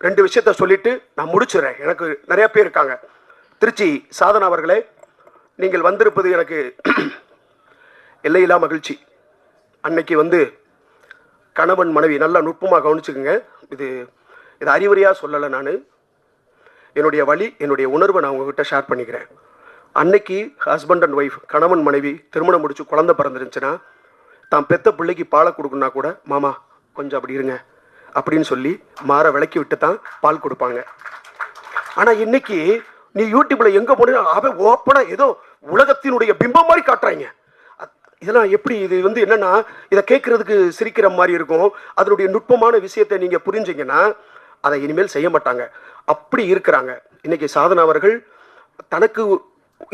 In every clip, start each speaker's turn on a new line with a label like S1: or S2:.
S1: ரெண்டு விஷயத்த சொல்லிட்டு நான் முடிச்சிடுறேன் எனக்கு நிறைய பேர் இருக்காங்க. திருச்சி சாதனா அவர்களே நீங்கள் வந்திருப்பது எனக்கு எல்லையில்லா மகிழ்ச்சி. அன்னைக்கு வந்து கணவன் மனைவி நல்லா நுட்பமாக கவனிச்சுக்கோங்க. இது இது அறிவுரையாக சொல்லலை நான். என்னுடைய வழி என்னுடைய உணர்வை நான் உங்ககிட்ட ஷேர் பண்ணிக்கிறேன். அன்னைக்கு ஹஸ்பண்ட் அண்ட் ஒய்ஃப் கணவன் மனைவி திருமணம் முடிச்சு குழந்தை பிறந்துருந்துச்சுன்னா தான் பெத்த பிள்ளைக்கு பாலை கொடுக்குன்னா கூட மாமா கொஞ்சம் அப்படி இருங்க. அப்படின்னு சொல்லி மாற விளக்கி விட்டு தான் பால் கொடுப்பாங்க. ஆனால் இன்னைக்கு நீ யூடியூப்ல எங்க போனீங்கன்னா அவன் ஓப்பனா ஏதோ உலகத்தினுடைய பிம்பம் மாதிரி காட்டுறாங்க. இதெல்லாம் எப்படி இது வந்து என்னன்னா இதை கேட்கறதுக்கு சிரிக்கிற மாதிரி இருக்கும். அதனுடைய நுட்பமான விஷயத்தை நீங்க புரிஞ்சீங்கன்னா அதை இனிமேல் செய்ய மாட்டாங்க. அப்படி இருக்கிறாங்க. இன்னைக்கு சாதனா அவர்கள் தனக்கு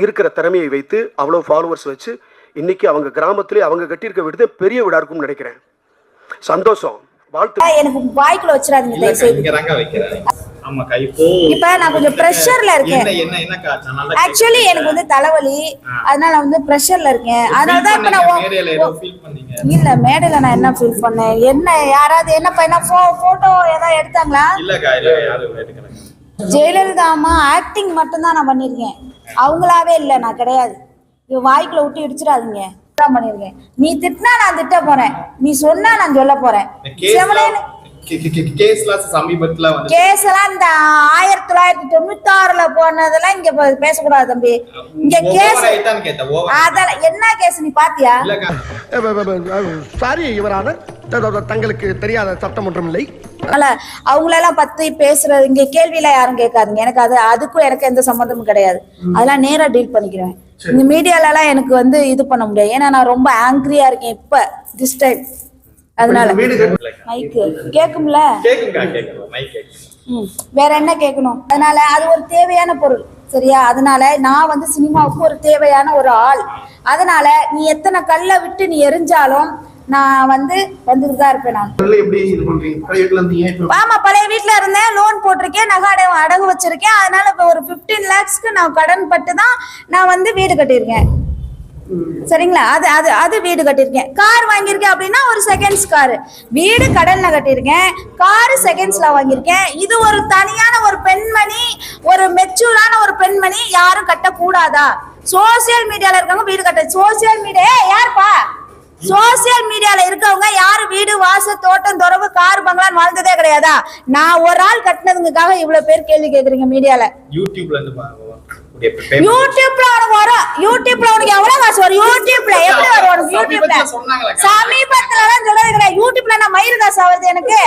S1: இருக்கிற திறமையை வைத்து அவ்வளோ ஃபாலோவர்ஸ் வச்சு இன்னைக்கு அவங்க கிராமத்திலே அவங்க கட்டியிருக்க விடுதே பெரிய வீடா இருக்கும்னு நினைக்கிறேன். சந்தோஷம். வாழ்த்து
S2: எனக்கு வாய்க்குள்ள வச்சிடாதீங்க தயவு செய்து இப்ப நான் கொஞ்சம் pressure-ல இருக்கேன். ஆக்சுவலி எனக்கு வந்து தலைவலி. அதனால வந்து ப்ரெஷர்ல இருக்கேன். அதனால தான் இப்ப நான் இல்ல மேடையில நான் என்ன ஃபீல் பண்ணேன்? என்ன யாராவது என்னப்பா என்ன போட்டோ ஏதாவது எடுத்தாங்களா? ஜெயலலிதா அம்மா ஆக்டிங் மட்டும்தான் நான் பண்ணிருக்கேன் அவங்களாவே இல்ல நான் கிடையாது. வாய்க்குள்ள விட்டு இடிச்சிடாதீங்க. தான் பண்ணிருக்கேன் நீ திட்டினா நான் திட்ட போறேன். நீ சொன்னா நான் சொல்ல போறேன். கேஸ் எல்லாம் இந்த ஆயிரத்தி தொள்ளாயிரத்தி தொண்ணூத்தி ஆறுல போனதெல்லாம் இங்க பேசக்கூடாது தம்பி. இங்க கேஸ் அதெல்லாம் என்ன கேஸ் நீ பாத்தியா?
S3: இல்லக்கா
S1: சாரி இவரான. தங்களுக்கு தெரியாத சட்டம் ஒன்றும் இல்லை.
S2: அவங்களெல்லாம் பத்தி பேசுறது இங்க கேள்வியில யாரும் கேட்காதீங்க. எனக்கு அது அதுக்கும் எனக்கு எந்த சம்மந்தமும் கிடையாது. அதெல்லாம் நேரா டீல் பண்ணிக்கிறேன். இந்த மீடியால எல்லாம் எனக்கு வந்து இது பண்ண முடியாது. ஏன்னா நான் ரொம்ப ஆங்கிரியா இருக்கேன் இப்ப திஸ் டைம் அதனால. மைக்கு கேக்கும்ல. வேற என்ன கேட்கணும் அதனால அது ஒரு தேவையான பொருள் சரியா? அதனால நான் வந்து சினிமாவுக்கு ஒரு தேவையான ஒரு ஆள். அதனால நீ எத்தனை கல்லை விட்டு நீ எரிஞ்சாலும் நான் வந்து வந்துட்டு தான் இருப்பேன் நான்.
S4: பழைய வீட்டுல
S2: ஆமா பழைய வீட்ல இருந்தேன். லோன் போட்டிருக்கேன். நகை அடகு அடகு வச்சிருக்கேன். அதனால இப்ப ஒரு 15 லேக்ஸ்க்கு நான் கடன் பட்டு தான் நான் வந்து வீடு கட்டியிருக்கேன். சரிங்களா? அது அது அது வீடு கட்டியிருக்கேன். கார் வாங்கியிருக்கேன் அப்படின்னா ஒரு செகண்ட்ஸ் கார் வீடு கடன்ல கட்டியிருக்கேன். கார் செகண்ட்ஸ்ல வாங்கியிருக்கேன். இது ஒரு தனியான ஒரு பெண்மணி ஒரு மெச்சூரான ஒரு பெண்மணி யாரும் கட்டக்கூடாதா? சோசியல் மீடியால இருக்கவங்க வீடு கட்ட சோசியல் மீடியா யாருப்பா? சோசியல் மீடியால இருக்கவங்க யாரு? வீடு வாசல் தோட்டம் துறவு கார் பங்களான்னு வாழ்ந்ததே கிடையாதா? நான் ஒரு ஆள் கட்டினதுக்காக இவ்வளவு பேர் கேள்வி கேக்குறீங்க மீடியால
S3: யூடியூப்ல.
S2: யூடியூப்ல உனக்கு வரும் யூடியூப்ல உனக்கு எவ்வளவு காசு வரும்? யூடியூப்ல எப்படி வரும் உனக்கு யூடியூப்ல
S3: சமீபத்துல
S2: தான் சொல்றது கிடையாது. யூடியூப்ல நான் மயிறு காசு ஆகுது எனக்கு?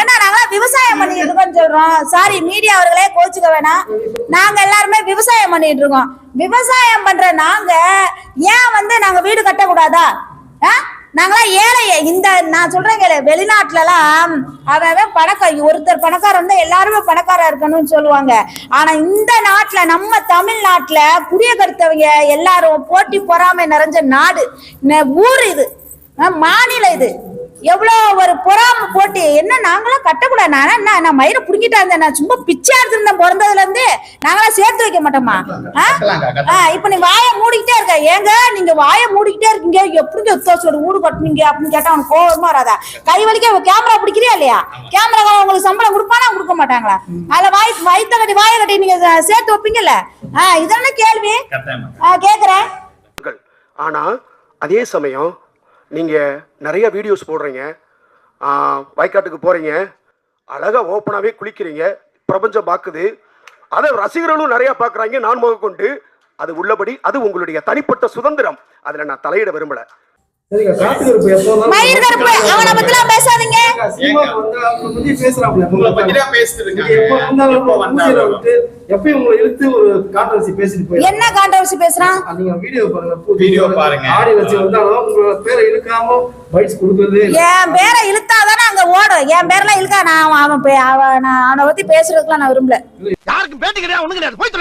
S2: ஏன்னா நாங்க விவசாயம் பண்ணிட்டு இருக்கோம்னு சொல்றோம். சாரி மீடியா அவர்களே கோச்சுக்க வேணாம். நாங்க எல்லாருமே விவசாயம் பண்ணிட்டு இருக்கோம். விவசாயம் பண்ற நாங்க ஏன் வந்து நாங்க வீடு கட்டக்கூடாதா? நாங்களாம் ஏழை இந்த நான் சொல்றேன் கேளு வெளிநாட்டுலலாம் அவன் அவன் பணக்கார ஒருத்தர் பணக்காரர் தான் எல்லாருமே பணக்காரா இருக்கணும்னு சொல்லுவாங்க. ஆனா இந்த நாட்டுல நம்ம தமிழ்நாட்டுல குடியகர்த்தவங்க எல்லாரும் போட்டி பொறாமை நிறைஞ்ச நாடு. ஊர் இது. ஆ, மாநிலம் இது. எவ்வளவு ஒரு பொறாம போட்டி என்ன நாங்களாம் கட்டக்கூடாது. நானா என்ன நான் மயிரை புடுங்கிட்டா இருந்தேன். நான் சும்மா பிச்சை எடுத்திருந்தேன் பிறந்ததுல இருந்து. நாங்களாம் சேர்த்து வைக்க மாட்டோமா? ஆ? ஆ, இப்ப நீ வாயை மூடிக்கிட்டே இருக்க. ஏங்க நீங்க வாயை மூடிக்கிட்டே இருக்கீங்க. எப்படி ஒத்தோசோட வீடு கட்டுனீங்க அப்படின்னு கேட்டா அவனுக்கு கோவமா வராதா? கை வலிக்க கேமரா பிடிக்கிறியா இல்லையா? கேமரா உங்களுக்கு சம்பளம் கொடுப்பானா? கொடுக்க மாட்டாங்களா? அதுல வாய் வயித்த கட்டி வாயை கட்டி நீங்க சேர்த்து வைப்பீங்கல்ல? ஆ இதான கேள்வி. ஆ, கேக்குறேன்.
S1: மக்கள். ஆனா அதே சமயம் நீங்கள் நிறைய வீடியோஸ் போடுறீங்க. வயக்காட்டுக்கு போகிறீங்க அழகாக ஓப்பனாகவே குளிக்கிறீங்க. பிரபஞ்சம் பார்க்குது அதை ரசிகர்களும் நிறையா பார்க்குறாங்க நான் கொண்டு அது உள்ளபடி அது உங்களுடைய தனிப்பட்ட சுதந்திரம். அதில் நான் தலையிட விரும்பலை.
S2: மயிர் கருப்பு அவனை பத்திலாம் பேசாதீங்க.
S4: பத்தி
S2: என்ன கான்ட்ரவர்சி பேசுறான்?
S4: நீங்க வீடியோ பாருங்க
S3: Video பாருங்க.
S4: ஆடி வச்சு வந்தாலும் உங்களோட பேரை இழுக்காம பைட்ஸ் கொடுக்கறதே இல்ல.
S2: என் பேரை இழுத்தாதானே அங்க ஓடும். என் பேரெல்லாம் இழுக்கா நான் அவன் அவன் நான் அவனை பத்தி பேசுறதுக்குலாம் நான் விரும்பல.
S1: யாருக்கும் பேட்டி கிடையாது ஒண்ணு கிடையாது. போய்